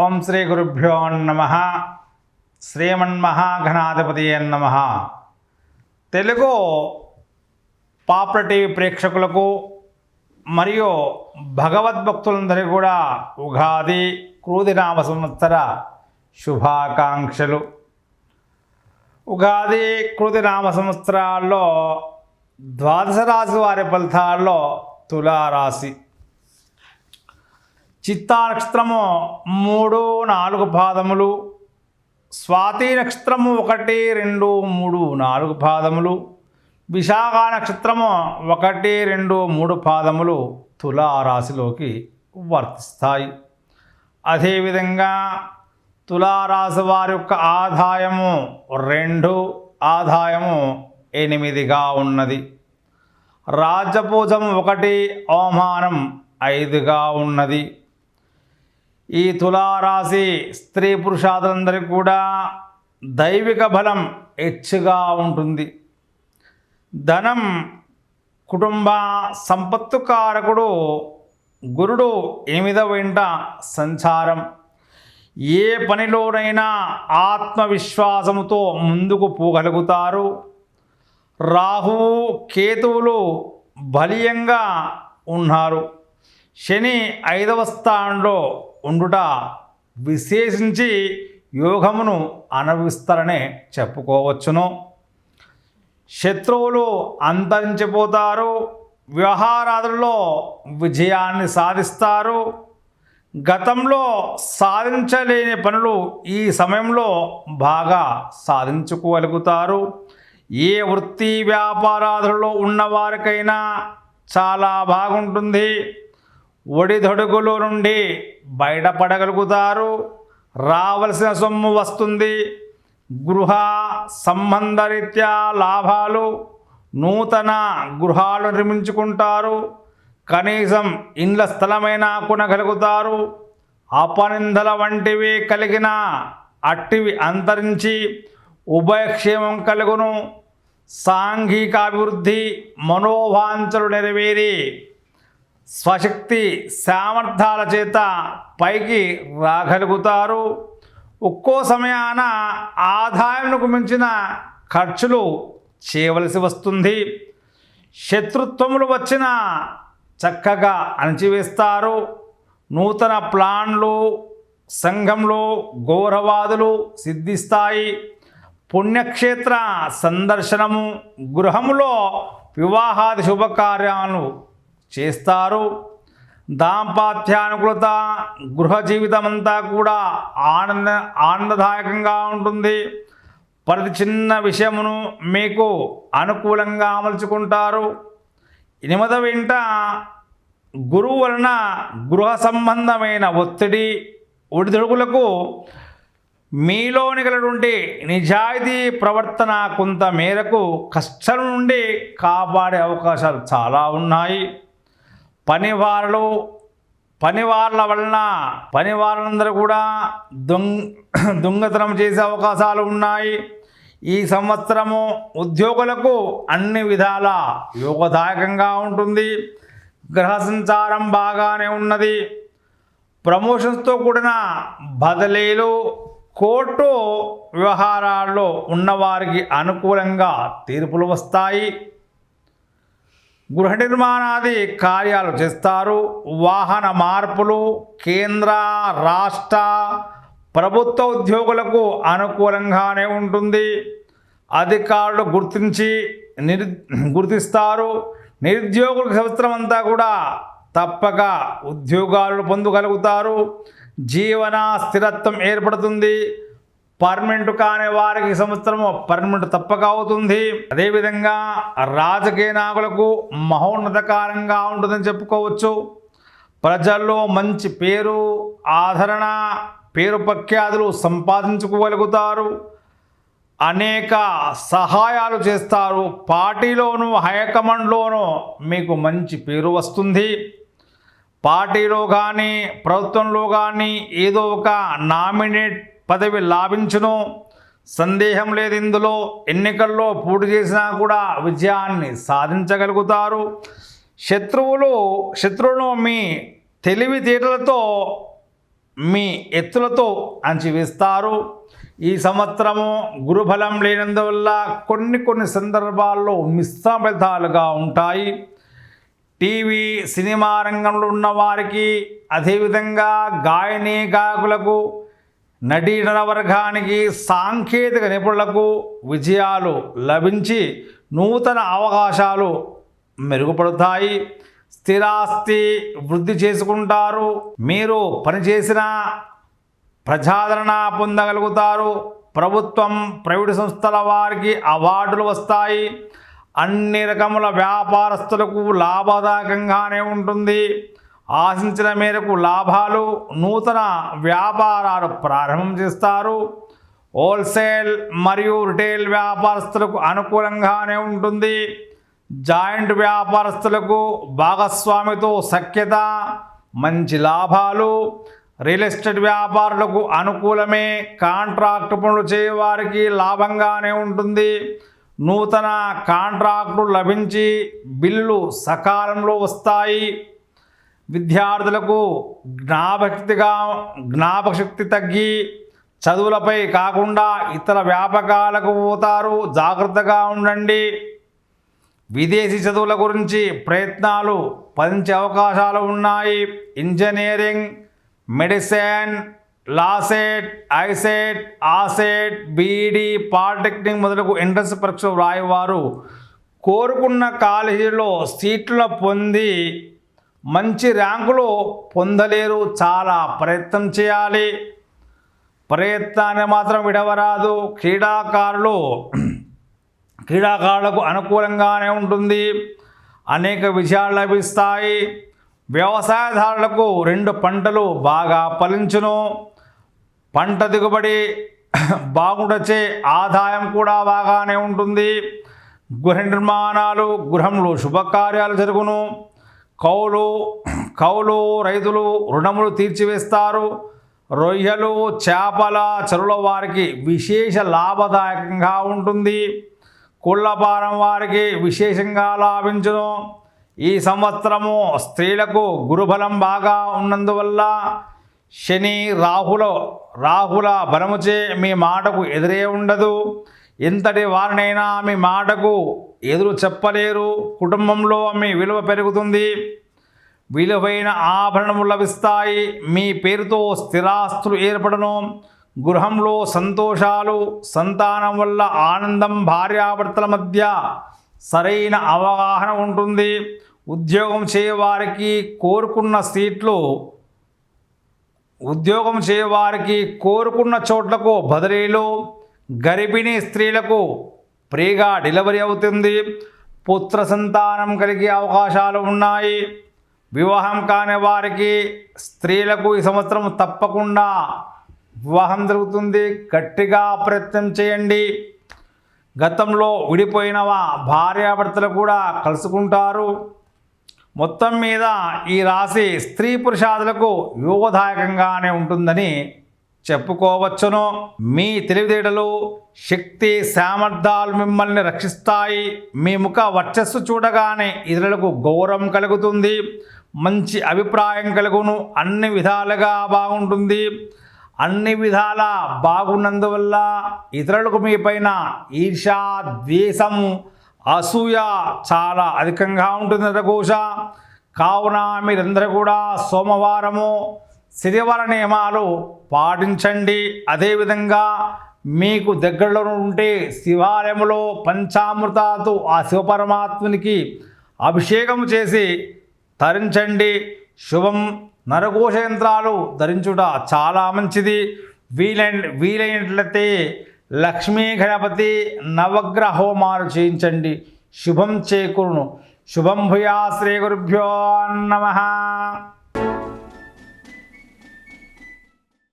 ఓం శ్రీ గురుభ్యో నమ. శ్రీమన్మహాఘనాధిపతి నమ. తెలుగు పాపులర్ టీవీ ప్రేక్షకులకు మరియు భగవద్భక్తులందరికీ కూడా ఉగాది క్రూదినామ సంవత్సర శుభాకాంక్షలు. ఉగాది కృతినామ సంవత్సరాల్లో ద్వాదశ రాశి వారి ఫలితాల్లో తులారాశి. చిత్తా నక్షత్రము మూడు నాలుగు పాదములు. స్వాతి నక్షత్రము ఒకటి రెండు మూడు నాలుగు పాదములు. విశాఖ నక్షత్రము ఒకటి రెండు మూడు పాదములు తులారాశిలోకి వర్తిస్తాయి. అదేవిధంగా తులారాశి వారి యొక్క ఆదాయము రెండు ఆదాయము ఎనిమిదిగా ఉన్నది. రాజపూజం ఒకటి అవమానం ఐదుగా ఉన్నది. ఈ తులారాశి స్త్రీ పురుషాదులందరికీ కూడా దైవిక బలం హెచ్చుగా ఉంటుంది. ధనం కుటుంబ సంపత్తు కారకుడు గురుడు ఎనిమిదవ ఇంట సంచారం. ఏ పనిలోనైనా ఆత్మవిశ్వాసముతో ముందుకు పోగలుగుతారు. రాహువు కేతువులు బలీయంగా ఉన్నారు. శని ఐదవ స్థానంలో ఉండుట విశేషించి యోగమును అనుభవిస్తారనే చెప్పుకోవచ్చును. శత్రువులు అంతరించిపోతారు వ్యవహారాదుల్లో విజయాన్ని సాధిస్తారు. గతంలో సాధించలేని పనులు ఈ సమయంలో బాగా సాధించుకోగలుగుతారు. ఏ వృత్తి వ్యాపారాదులలో ఉన్నవారికైనా చాలా బాగుంటుంది. ఒడిదొడుగులో నుండి బయటపడగలుగుతారు. రావలసిన సొమ్ము వస్తుంది. గృహ సంబంధరీత్యా లాభాలు నూతన గృహాలు నిర్మించుకుంటారు. కనీసం ఇండ్ల స్థలమైనా కొనగలుగుతారు. అపనిందల వంటివి కలిగిన అట్టివి అంతరించి ఉభయక్షేమం కలుగును. సాంఘిక అభివృద్ధి మనోవాంఛలు నెరవేరి స్వశక్తి సామర్థ్యాల చేత పైకి రాగలుగుతారు. ఒక్కో సమయాన ఆదాయంకు మించిన ఖర్చులు చేయవలసి వస్తుంది. శత్రుత్వములు వచ్చిన చక్కగా అణచివేస్తారు. నూతన ప్లాన్లు సంఘంలో గౌరవాదులు సిద్ధిస్తాయి. పుణ్యక్షేత్ర సందర్శనము గృహములో వివాహాది శుభకార్యాలు చేస్తారు. దాంపత్యానుకూలత గృహ జీవితం అంతా కూడా ఆనంద ఆనందదాయకంగా ఉంటుంది. ప్రతి చిన్న విషయమును మీకు అనుకూలంగా అమలుచుకుంటారు ఎనిమిద వెంట గురువు వలన గృహ సంబంధమైన ఒత్తిడి ఒడిదుడుకులకు మీలోని గలటువంటి నిజాయితీ ప్రవర్తన కొంత మేరకు కష్టం నుండి కాపాడే అవకాశాలు చాలా ఉన్నాయి. పనివారులు పనివార్ల వలన పనివారులందరూ కూడా దొంగ దొంగతనం చేసే అవకాశాలు ఉన్నాయి. ఈ సంవత్సరము ఉద్యోగులకు అన్ని విధాల యోగదాయకంగా ఉంటుంది. గ్రహ సంచారం బాగానే ఉన్నది. ప్రమోషన్స్తో కూడిన బదిలీలు కోర్టు వ్యవహారాల్లో ఉన్నవారికి అనుకూలంగా తీర్పులు వస్తాయి. గృహ నిర్మాణాది కార్యాలు చేస్తారు. వాహన మార్పులు కేంద్ర రాష్ట్ర ప్రభుత్వ ఉద్యోగులకు అనుకూలంగానే ఉంటుంది. అధికారులు గుర్తించి నిర్ గుర్తిస్తారు. నిరుద్యోగుల సంవత్సరం అంతా కూడా తప్పక ఉద్యోగాలు పొందగలుగుతారు. జీవన స్థిరత్వం ఏర్పడుతుంది. పర్మనెంట్ కాని వారికి సంవత్సరము పర్మనెంట్ తప్పక అవుతుంది. అదేవిధంగా రాజకీయ నాయకులకు మహోన్నతకారంగా ఉంటుందని చెప్పుకోవచ్చు. ప్రజల్లో మంచి పేరు ఆదరణ పేరు ప్రఖ్యాతులు సంపాదించుకోగలుగుతారు. అనేక సహాయాలు చేస్తారు. పార్టీలోనూ హైకమాండ్లోనూ మీకు మంచి పేరు వస్తుంది. పార్టీలో కానీ ప్రభుత్వంలో కానీ ఏదో ఒక నామినేట్ పదవి లాభించును. సందేహం లేదు ఇందులో. ఎన్నికల్లో పోటీ చేసినా కూడా విజయాన్ని సాధించగలుగుతారు. శత్రువులు శత్రువులను మీ తెలివితేటలతో మీ ఎత్తులతో అంచివేస్తారు. ఈ సంవత్సరము గురుబలం లేనందువల్ల కొన్ని కొన్ని సందర్భాల్లో మిశ్రమ ఫలితాలుగా ఉంటాయి. టీవీ సినిమా రంగంలో ఉన్న వారికి అదేవిధంగా గాయని గాయకులకు నటీనట వర్గానికి సాంకేతిక నిపుణులకు విజయాలు లభించి నూతన అవకాశాలు మెరుగుపడతాయి. స్థిరాస్తి వృద్ధి చేసుకుంటారు. మీరు పనిచేసిన ప్రజాదరణ పొందగలుగుతారు. ప్రభుత్వం ప్రైవేటు సంస్థల వారికి అవార్డులు వస్తాయి. అన్ని రకముల వ్యాపారస్తులకు లాభదాయకంగానే ఉంటుంది. ఆశించిన మేరకు లాభాలు నూతన వ్యాపారాలు ప్రారంభం చేస్తారు. హోల్సేల్ మరియు రిటైల్ వ్యాపారస్తులకు అనుకూలంగానే ఉంటుంది. జాయింట్ వ్యాపారస్తులకు భాగస్వామితో సఖ్యత మంచి లాభాలు రియల్ ఎస్టేట్ వ్యాపారులకు అనుకూలమే. కాంట్రాక్ట్ పనులు చేయవారికి లాభంగానే ఉంటుంది. నూతన కాంట్రాక్టు లభించి బిల్లులు సకాలంలో వస్తాయి. విద్యార్థులకు జ్ఞాపశక్తిగా జ్ఞాపశక్తి తగ్గి చదువులపై కాకుండా ఇతర వ్యాపకాలకు పోతారు. జాగ్రత్తగా ఉండండి. విదేశీ చదువుల గురించి ప్రయత్నాలు పంచే అవకాశాలు ఉన్నాయి. ఇంజనీరింగ్ మెడిసిన్ లాసెట్ ఐసెట్ ఆసెట్ బీఈడి పాలిటెక్నిక్ మొదలగు ఎంట్రన్స్ పరీక్ష వ్రాయేవారు కోరుకున్న కాలేజీలో సీట్లు పొంది మంచి ర్యాంకులు పొందలేరు. చాలా ప్రయత్నం చేయాలి. ప్రయత్నాన్ని మాత్రం విడవరాదు. క్రీడాకారులు క్రీడాకారులకు అనుకూలంగానే ఉంటుంది. అనేక విజయాలు లభిస్తాయి. వ్యవసాయదారులకు రెండు పంటలు బాగా ఫలించును. పంట దిగుబడి బాగుండచే ఆదాయం కూడా బాగానే ఉంటుంది. గృహ నిర్మాణాలు గృహంలో శుభకార్యాలు జరుగును. కౌలు కౌలు రైతులు రుణములు తీర్చివేస్తారు. రొయ్యలు చేపల చెరువుల వారికి విశేష లాభదాయకంగా ఉంటుంది. కుళ్ళపారం వారికి విశేషంగా లాభించును. ఈ సంవత్సరము స్త్రీలకు గురుబలం బాగా ఉన్నందువల్ల శని రాహుల రాహుల బలముచే మీ మాటకు ఎదురే ఉండదు. ఎంతటి వారినైనా మీ మాటకు ఎదురు చెప్పలేరు. కుటుంబంలో మీ విలువ పెరుగుతుంది. విలువైన ఆభరణములు లభిస్తాయి. మీ పేరుతో స్థిరాస్తులు ఏర్పడను. గృహంలో సంతోషాలు సంతానం వల్ల ఆనందం భార్యాభర్తల మధ్య సరైన అవగాహన ఉంటుంది. ఉద్యోగం చేయవారికి కోరుకున్న సీట్లు ఉద్యోగం చేయవారికి కోరుకున్న చోట్లకు బదిలీలు గర్భిణీ స్త్రీలకు ఫ్రీగా డెలివరీ అవుతుంది. పుత్ర సంతానం కలిగే అవకాశాలు ఉన్నాయి. వివాహం కాని వారికి స్త్రీలకు ఈ సంవత్సరం తప్పకుండా వివాహం జరుగుతుంది. గట్టిగా ప్రయత్నం చేయండి. గతంలో విడిపోయిన భార్యాభర్తలు కూడా కలుసుకుంటారు. మొత్తం మీద ఈ రాశి స్త్రీ పురుషాదులకు యోగదాయకంగానే ఉంటుందని చెప్పుకోవచ్చును. మీ తెలివితేటలు శక్తి సామర్థ్యాలు మిమ్మల్ని రక్షిస్తాయి. మీ ముఖ వర్చస్సు చూడగానే ఇతరులకు గౌరవం కలుగుతుంది. మంచి అభిప్రాయం కలుగును. అన్ని విధాలుగా బాగుంటుంది. అన్ని విధాల బాగున్నందువల్ల ఇతరులకు మీ పైన ఈర్ష ద్వేషం అసూయ చాలా అధికంగా ఉంటుంది రఘోష కావున మీరందరూ కూడా సోమవారము శిధివర నియమాలు పాటించండి. అదేవిధంగా మీకు దగ్గరలో ఉంటే శివాలయంలో పంచామృతాతు ఆ శివపరమాత్మునికి అభిషేకం చేసి తరించండి. శుభం నరకోశ యంత్రాలు ధరించుట చాలా మంచిది. వీలైన వీలైనట్లయితే లక్ష్మీ గణపతి నవగ్రహ హోమాలు చేయించండి. శుభం చేకూరును. శుభం భూయా శ్రీ గురుభ్యో నమ.